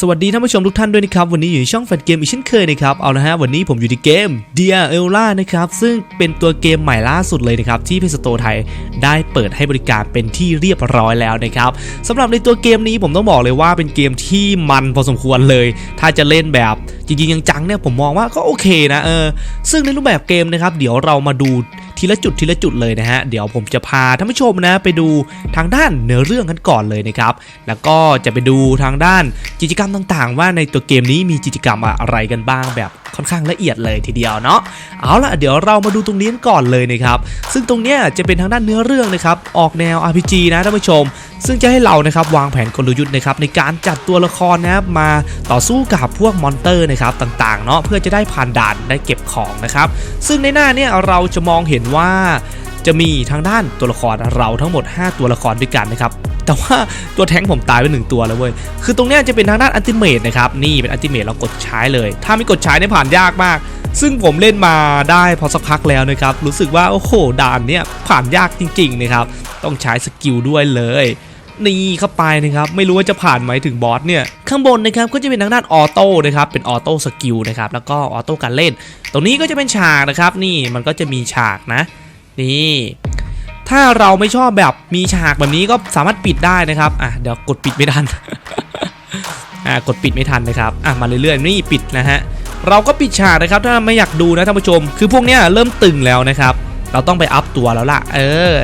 สวัสดีท่านผู้ชมทุกท่านด้วยนะครับวันนี้อยู่ในช่องแฟนเกมอีกเช่นเคยนะครับเอาละฮะวันนี้ผมอยู่ที่เกม d i a e l a นะครับซึ่งเป็นตัวเกมใหม่ล่าสุดเลยนะครับที่เพสโตไทยได้เปิดให้บริการเป็นที่เรียบร้อยแล้วนะครับสำหรับในตัวเกมนี้ผมต้องบอกเลยว่าเป็นเกมที่มันพอสมควรเลย ถ้าจะเล่นแบบจริงๆจังๆเนี่ยผมมองว่าก็โอเคนะเออซึ่งในรูปแบบเกมนะครับเดี๋ยวเรามาดูทีละจุดทีละจุดเลยนะฮะเดี๋ยวผมจะพาท่านผู้ชมนะไปดูทางด้านเนื้อเรื่องกันก่อนเลยนะครับแล้วก็จะไปดูทางด้านกิจกรรมต่างๆ ว่าในตัวเกมนี้มีกิจกรรมอะไรกันบ้างแบบค่อนข้างละเอียดเลยทีเดียวเนาะเอาล่ะเดี๋ยวเรามาดูตรงนี้ก่อนเลยนะครับซึ่งตรงเนี้ยจะเป็นทางด้านเนื้อเรื่องนะครับออกแนว RPG นะท่านผู้ชม ซึ่งจะให้เรานะครับวางแผนกลยุทธ์นะครับในการจัดตัวละครนะครับมาต่อสู้กับพวกมอนเตอร์นะครับต่างๆเนาะเพื่อจะได้ผ่านด่านได้เก็บของนะครับซึ่งในหน้าเนี่ยเราจะมองเห็นว่า จะมีทางด้านตัวละครเราทั้งหมด 5 ตัวละครด้วยกันนะครับแต่ว่าตัวแท้งผมตายไปหนึ่งตัวแล้วเว้ย คือตรงนี้จะเป็นทางด้านอันติเมตนะครับ นี่เป็นอันติเมตเรากดใช้เลย ถ้าไม่กดใช้เนี่ยผ่านยากมาก ซึ่งผมเล่นมาได้พอสักพักแล้วนะครับ รู้สึกว่าโอ้โหด่านเนี้ยผ่านยากจริงๆนะครับ ต้องใช้สกิลด้วยเลย นี่เข้าไปนะครับ ไม่รู้ว่าจะผ่านไหมถึงบอสเนี่ย ข้างบนนะครับก็จะเป็นทางด้านออโต้นะครับ เป็นออโต้สกิลนะครับ แล้วก็ออโต้การเล่น ตรงนี้ก็จะเป็นฉากนะครับ นี่มันก็จะมีฉากนะ นี่ถ้าเราไม่ชอบแบบมีฉากแบบนี้ก็สามารถปิดได้นะครับอะเดี๋ยวกดปิดไม่ทันอะกดปิดไม่ทันนะครับอะมาเรื่อยๆนี่ปิดนะฮะเราก็ปิดฉากนะครับถ้าไม่อยากดูนะท่านผู้ชม คือพวกเนี้ยเริ่มตึงแล้วนะครับ เราต้องไปอัพตัวแล้วล่ะ เออ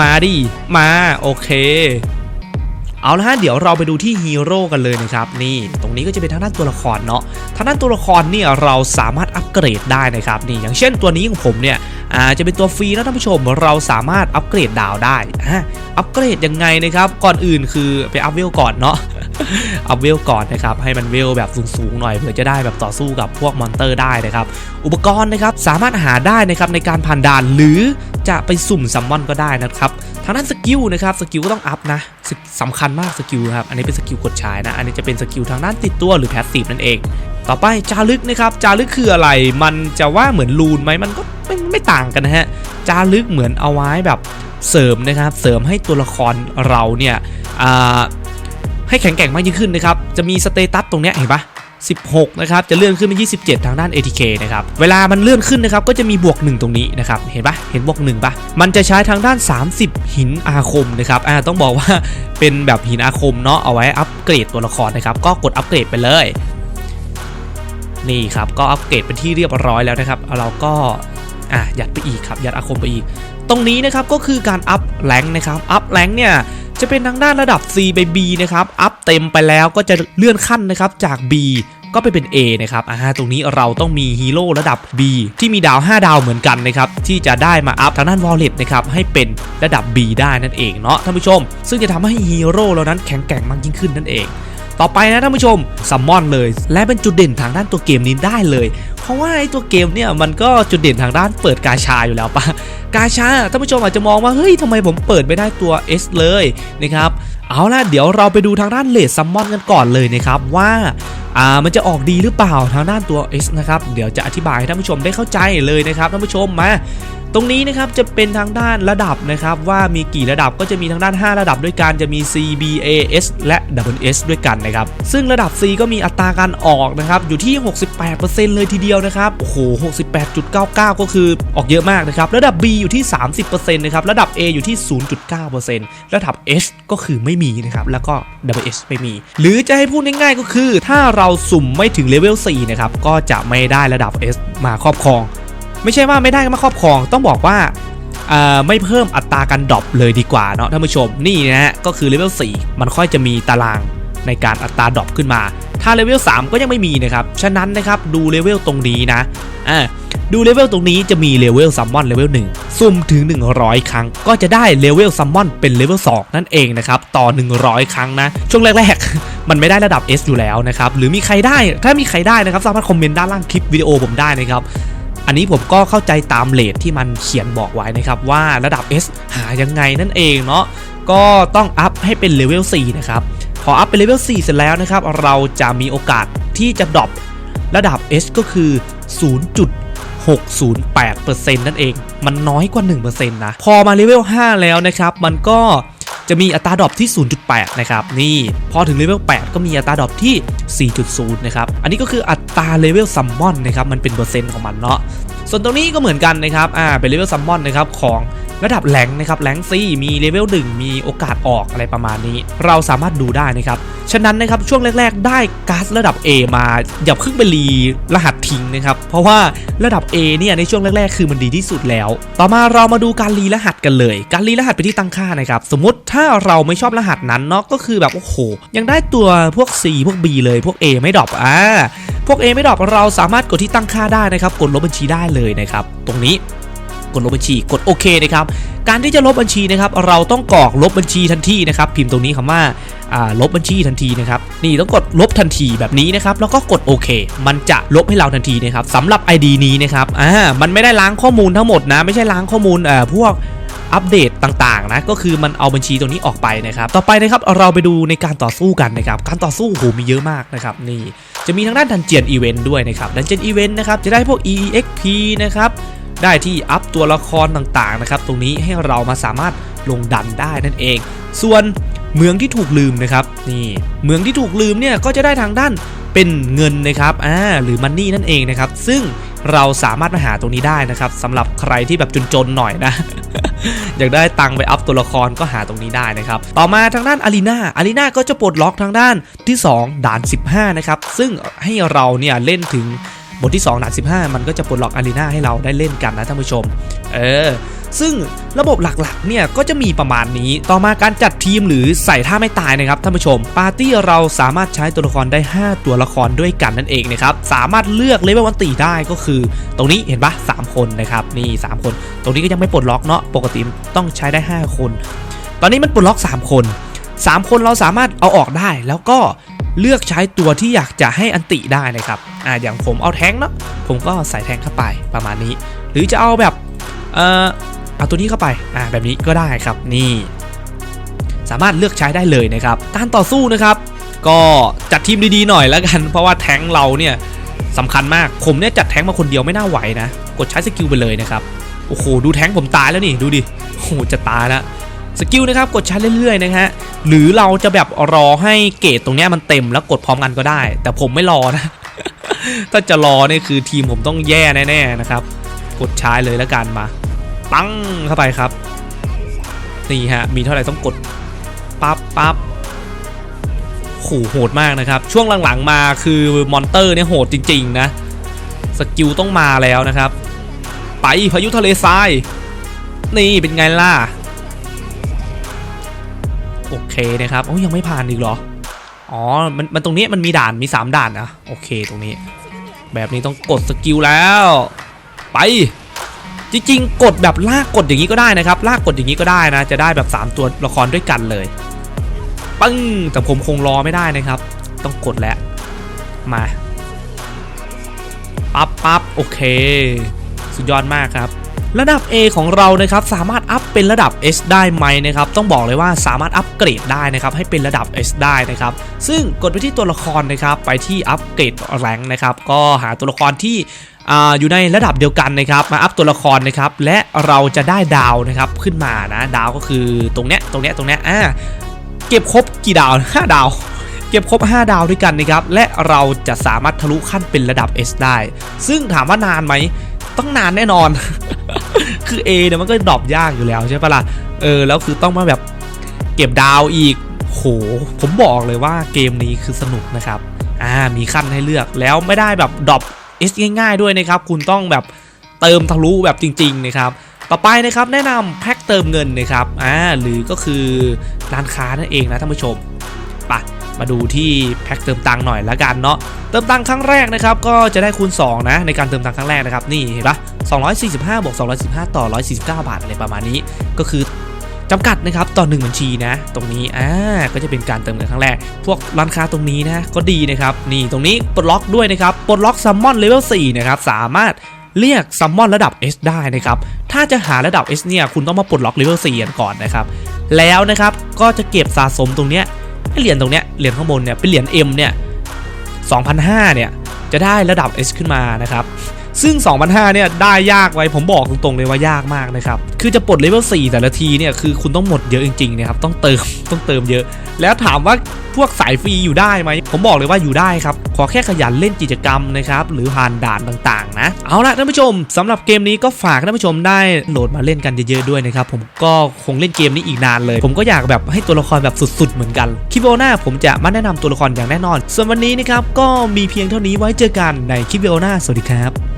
มาดิมาโอเค เอาละฮะเดี๋ยวเราไปดูที่ฮีโร่กันเลยนะครับนี่ตรงนี้ก็จะเป็นทางด้านตัวละครเนาะทางด้านตัวละครเนี่ยเราสามารถอัปเกรดได้นะครับนี่อย่างเช่นตัวนี้ของผมเนี่ยอาจะเป็นตัวฟรีนะท่านผู้ชมเราสามารถอัปเกรดดาวได้อะอัปเกรดยังไงนะครับก่อนอื่นคือไปอัพเวลก่อนเนาะอัพเวลก่อนนะครับให้มันเวลแบบสูงๆหน่อยเพื่อจะได้แบบต่อสู้กับพวกมอนเตอร์ได้นะครับอุปกรณ์นะครับสามารถหาได้นะครับในการผ่านด่านหรือจะไปสุ่มซัมมอนก็ได้นะครับ ทางด้านสกิลนะครับสกิลก็ต้องอัพนะสสำคัญมากสกิลครับอันนี้เป็นสกิลกดใช้นะ อันนี้จะเป็นสกิลทางด้านติดตัวหรือแพสซีฟนั่นเอง ต่อไปจารึกนะครับจารึกคืออะไร มันจะว่าเหมือนรูนไหมมันก็ไม่ไม่ต่างกันนะฮะจารึกเหมือนเอาไว้แบบเสริมนะครับเสริมให้ตัวละครเราเนี่ยให้แข็งแกร่งมากยิ่งขึ้นนะครับจะมีสเตตัสตรงเนี้ยเห็นปะ 16 นะครับ จะเลื่อนขึ้นเป็น 27 ทางด้าน ATK นะครับ เวลามันเลื่อนขึ้นนะครับ ก็จะมีบวก 1 ตรงนี้นะครับ เห็นปะเห็นบวก1ปะมันจะใช้ทางด้าน 30 หินอาคมนะครับ อ่า ต้องบอกว่าเป็นแบบหินอาคมเนาะ เอาไว้อัปเกรดตัวละครนะครับ ก็กดอัปเกรดไปเลย นี่ครับ ก็อัปเกรดเป็นที่เรียบร้อยแล้วนะครับ เราก็ อะยัดไปอีกครับ ยัดอาคมไปอีก ตรงนี้นะครับ ก็คือการอัพแรงนะครับ อัพแรงเนี่ย จะเป็นทางด้านระดับ C ไป B นะครับอัพเต็มไปแล้วก็จะเลื่อนขั้นนะครับจาก B ก็ไปเป็น A นะครับอ่าตรงนี้เราต้องมีฮีโร่ระดับ B ที่มีดาว 5 ดาวเหมือนกันนะครับ ที่จะได้มาอัพทางด้านวอลเล็ตนะครับ ให้เป็นระดับ B ได้นั่นเองเนาะท่านผู้ชม ซึ่งจะทำให้ฮีโร่เรานั้นแข็งแกร่งมากยิ่งขึ้นนั่นเอง ต่อไปนะท่านผู้ชมซัมมอนเลย และเป็นจุดเด่นทางด้านตัวเกมนี้ได้เลย เพราะว่าไอ้ตัวเกมเนี่ยมันก็จุดเด่นทางด้านเปิดกาชาอยู่แล้วปะกาชาท่านผู้ชมอาจจะมองว่าเฮ้ยทำไมผมเปิดไม่ได้ตัว S เลยนะครับเอาล่ะเดี๋ยวเราไปดูทางด้านเลดซัมมอนกันก่อนเลยนะครับว่าอ่ามันจะออกดีหรือเปล่าทางด้านตัว S นะครับเดี๋ยวจะอธิบายให้ท่านผู้ชมได้เข้าใจเลยนะครับท่านผู้ชมมา ตรงนี้นะครับจะเป็นทางด้านระดับนะครับว่ามีกี่ระดับก็จะมีทางด้าน 5 ระดับด้วยกันจะมี C B A S และ W S ด้วยกันนะครับซึ่งระดับ C ก็มีอัตราการออกนะครับอยู่ที่ 68%เลยทีเดียวนะครับโอ้โห68.99 ก็คือออกเยอะมากนะครับระดับ B อยู่ที่ 30%นะครับระดับ A อยู่ที่ 0.9%ระดับ S ก็คือไม่มีนะครับแล้วก็ W S ไม่มี หรือจะให้พูดง่ายๆก็คือ ถ้าเราสุ่มไม่ถึงเลเวล4นะครับก็จะไม่ได้ระดับ S มาครอบครอง ไม่ใช่ว่าไม่ได้มาครอบครองต้องบอกว่าอ่าไม่เพิ่มอัตราการดรอปเลยดีกว่าเนาะท่านผู้ชมนี่นะฮะก็คือเลเวล4มันค่อยจะมีตารางในการอัตราดรอปขึ้นมา ถ้าเลเวล3ก็ยังไม่มีนะครับฉะนั้นนะครับดูเลเวลตรงนี้นะอ่าดูเลเวลตรงนี้จะมีเลเวลซัมมอนเลเวล1ซุ่มถึง 100 ครั้ง ก็จะได้เลเวลซัมมอนเป็นเลเวล2นั่นเองนะครับต่อ 100 ครั้งนะช่วงแรกๆ มันไม่ได้ระดับ S อยู่แล้วนะครับหรือมีใครได้ถ้ามีใครได้นะครับสามารถคอมเมนต์ด้านล่างคลิปวิดีโอผมได้นะครับ อันนี้ผมก็เข้าใจตามเลทที่มันเขียนบอกไว้นะครับว่าระดับ S หายังไงนั่นเองเนาะก็ต้องอัพให้เป็นเลเวล4นะครับพออัพเป็นเลเวล4เสร็จแล้วนะครับ เราจะมีโอกาสที่จะดรอประดับ S ก็คือ 0.608%นั่นเอง มันน้อยกว่า 1%นะ พอมาเลเวล5แล้วนะครับ มันก็ จะมีอัตราดรอปที่ 0.8 นะครับ นี่พอถึงเลเวล 8 ก็มีอัตราดรอปที่ 4.0 นะครับ อันนี้ก็คืออัตราเลเวลซัมมอนนะครับ มันเป็นเปอร์เซ็นต์ของมันเนาะ ส่วนตรงนี้ก็เหมือนกันนะครับ อ่า เป็นเลเวลซัมมอนนะครับของ ระดับแหลงนะครับแหลงซีมีเลเวลหนึ่งมีโอกาสออกอะไรประมาณนี้ เราสามารถดูได้นะครับ ฉะนั้นนะครับช่วงแรก ๆ ได้ก๊าซระดับ A มาอย่าเพิ่งไปรีรหัสทิ้งนะครับ เพราะว่าระดับ A เนี่ยในช่วงแรก ๆ คือมันดีที่สุดแล้ว ต่อมาเรามาดูการรีรหัสกันเลย การรีรหัสไปที่ตั้งค่านะครับ สมมติถ้าเราไม่ชอบรหัสนั้นเนาะก็คือแบบโอ้โหยังได้ตัวพวก C พวก B เลยพวก A ไม่ดรอปอ่าพวก A ไม่ดรอปเราสามารถกดที่ตั้งค่าได้นะครับ กดลบบัญชีได้เลยนะครับ ตรงนี้ กดลบบัญชีกดโอเคนะครับการที่จะลบบัญชีนะครับเราต้องกรอกลบบัญชีทันทีนะครับพิมพ์ตรงนี้คำว่าอ่าลบบัญชีทันทีนะครับนี่ต้องกดลบทันทีแบบนี้นะครับแล้วก็กดโอเค มันจะลบให้เราทันทีนะครับสำหรับ ID นี้นะครับอ่ามันไม่ได้ล้างข้อมูลทั้งหมดนะไม่ใช่ล้างข้อมูลเอ่อพวกอัปเดตต่างๆนะก็คือมันเอาบัญชีตรงนี้ออกไปนะครับ ต่อไปนะครับเราไปดูในการต่อสู้กันนะครับ การต่อสู้โอ้โหมีเยอะมากนะครับนี่จะมีทางด้านดันเจียนอีเวนต์ด้วยนะครับดันเจียนอีเวนต์นะครับจะได้พวก EXP นะครับ ได้ที่อัพตัวละครต่างๆนะครับตรงนี้ให้เรามาสามารถลงดันได้นั่นเอง ส่วนเมืองที่ถูกลืมนะครับนี่เมืองที่ถูกลืมเนี่ยก็จะได้ทางด้านเป็นเงินนะครับอ่าหรือมันนี่นั่นเองนะครับ ซึ่งเราสามารถมาหาตรงนี้ได้นะครับสำหรับใครที่แบบจนๆหน่อยนะ อยากได้ตังไปอัพตัวละครก็หาตรงนี้ได้นะครับ ต่อมาทางด้านอารีนาอารีนาก็จะปลดล็อกทางด้านที่ 2 ด่าน 15 นะครับ ซึ่งให้เราเนี่ยเล่นถึง บทที่2ด่าน15 มันก็จะปลดล็อกอารีนาให้เราได้เล่นกันนะท่านผู้ชม เออ ซึ่งระบบหลักๆ เนี่ย ก็จะมีประมาณนี้ ต่อมาการจัดทีมหรือใส่ท่าไม่ตายนะครับท่านผู้ชม ปาร์ตี้เราสามารถใช้ตัวละครได้ 5 ตัวละครด้วยกันนั่นเองนะครับ สามารถเลือกเลเวลวันตีได้ก็คือ ตรงนี้เห็นปะ3 คนนะครับ นี่ 3 คน ตรงนี้ก็ยังไม่ปลดล็อกเนาะ ปกติต้องใช้ได้ 5 คน ตอนนี้มันปลดล็อก 3 คน 3 คนเราสามารถเอาออกได้แล้วก็ เลือกใช้ตัวที่อยากจะให้อันติได้นะครับอ่าอย่างผมเอาแท้งเนาะผมก็ใส่แท้งเข้าไปประมาณนี้ หรือจะเอาแบบเอ่อเอาตัวนี้เข้าไปอ่าแบบนี้ก็ได้ครับนี่ สามารถเลือกใช้ได้เลยนะครับ การต่อสู้นะครับ ก็จัดทีมดีๆหน่อยแล้วกัน เพราะว่าแท้งเราเนี่ยสำคัญมากผมเนี่ยจัดแท้งมาคนเดียวไม่น่าไหวนะ กดใช้สกิลไปเลยนะครับโอ้โหดูแท้งผมตายแล้วนี่ดูดิโอ้โหจะตายแล้ว สกิลนะครับกดใช้เรื่อยๆนะฮะหรือเราจะแบบรอให้เกรดตรงนี้มันเต็มแล้วกดพร้อมกันก็ได้ แต่ผมไม่รอนะ ถ้าจะรอเนี่ยคือทีมผมต้องแย่แน่ๆนะครับ กดใช้เลยแล้วกันมาปั้งเข้าไปครับนี่ฮะมีเท่าไหร่ต้องกดปั๊บปั๊บโหโหดมากนะครับ ช่วงหลังๆมาคือมอนเตอร์เนี่ยโหดจริงๆนะสกิลต้องมาแล้วนะครับ ไปพายุทะเลทราย นี่เป็นไงล่ะ โอเคนะครับโอ้ยยังไม่ผ่านอีกเหรอ อ๋อ มันมันตรงนี้มันมีด่านมี 3 ด่านนะโอเคตรงนี้ แบบนี้ต้องกดสกิลแล้ว ไป จริงๆ กดแบบลากกดอย่างนี้ก็ได้นะครับ ลากกดอย่างนี้ก็ได้นะ จะได้แบบ 3 ตัวละครด้วยกันเลยปึ้งแต่ผมคงรอไม่ได้นะครับ ต้องกดแล้วมาปั๊บปั๊บโอเค สุดยอดมากครับ ระดับ A ของเรานะครับสามารถอัพเป็นระดับ S ได้ไหมนะครับต้องบอกเลยว่าสามารถอัพเกรดได้นะครับให้เป็นระดับ S ได้นะครับซึ่งกดไปที่ตัวละครนะครับไปที่อัพเกรดแรงนะครับก็หาตัวละครที่ออยู่ในระดับเดียวกันนะครับ มาอัพตัวละครนะครับ และเราจะได้ดาวนะครับขึ้นมานะ ดาวก็คือตรงเนี้ยตรงเนี้ยตรงเนี้ยอ่าเก็บครบกี่ดาว 5 ดาว เก็บครบ 5 ดาวด้วยกันนะครับ และเราจะสามารถทะลุขั้นเป็นระดับ S ได้ ซึ่งถามว่านานไหมต้องนานแน่นอน คือ A เนี่ยมันก็ดรอปยากอยู่แล้วใช่ปะล่ะเออแล้วคือต้องมาแบบเก็บดาวอีกโหผมบอกเลยว่าเกมนี้คือสนุกนะครับอ่ามีขั้นให้เลือกแล้วไม่ได้แบบดรอป S ง่ายๆด้วยนะครับ คุณต้องแบบเติมทะลุแบบจริงๆนะครับต่อไปนะครับแนะนำแพ็คเติมเงินนะครับอ่าหรือก็คือร้านค้านั่นเองนะท่านผู้ชม มาดูที่แพ็คเติมตังค์หน่อยละกันเนาะเติมตังค์ครั้งแรกนะครับก็จะได้คูณ2นะในการเติมตังค์ครั้งแรกนะครับนี่เห็นปะ245บวก215 ต่อ 149 บาทอะไรประมาณนี้ ก็คือจำกัดนะครับต่อ 1 บัญชีนะ ตรงนี้อ่าก็จะเป็นการเติมเงินครั้งแรก พวกร้านค้าตรงนี้นะก็ดีนะครับ นี่ตรงนี้ปลดล็อกด้วยนะครับปลดล็อกซัมมอนเลเวล4นะครับสามารถเรียกซัมมอนระดับ S ได้นะครับ ถ้าจะหาระดับ S เนี่ยคุณต้องมาปลดล็อกเลเวล4ก่อนนะครับ แล้วนะครับก็จะเก็บสะสมตรงเนี้ยให้เหรียญตรงเนี้ย เหรียญข้างบนเนี่ยเป็นเหรียญ M เนี่ย2,005เนี่ยจะได้ระดับ S ขึ้นมานะครับซึ่ง 2,005เนี่ยได้ยากไว้ผมบอกตรงๆเลยว่ายากมากนะครับ คือจะปลดเลเวล4แต่ละทีเนี่ยคือคุณต้องหมดเยอะจริงๆนะครับต้องเติมต้องเติมเยอะ แล้วถามว่า พวกสายฟรีอยู่ได้ไหมผมบอกเลยว่าอยู่ได้ครับ ขอแค่ขยันเล่นกิจกรรมนะครับหรือผ่านด่านต่างๆ นะ เอาละท่านผู้ชมสำหรับเกมนี้ก็ฝากท่านผู้ชมได้โหลดมาเล่นกันเยอะๆด้วยนะครับผมก็คงเล่นเกมนี้อีกนานเลย ผมก็อยากแบบให้ตัวละครแบบสุดๆเหมือนกันคลิปวิดีโอหน้าผมจะมาแนะนำตัวละครอย่างแน่นอน ส่วนวันนี้นะครับก็มีเพียงเท่านี้ไว้เจอกันในคลิปวิดีโอหน้าสวัสดีครับ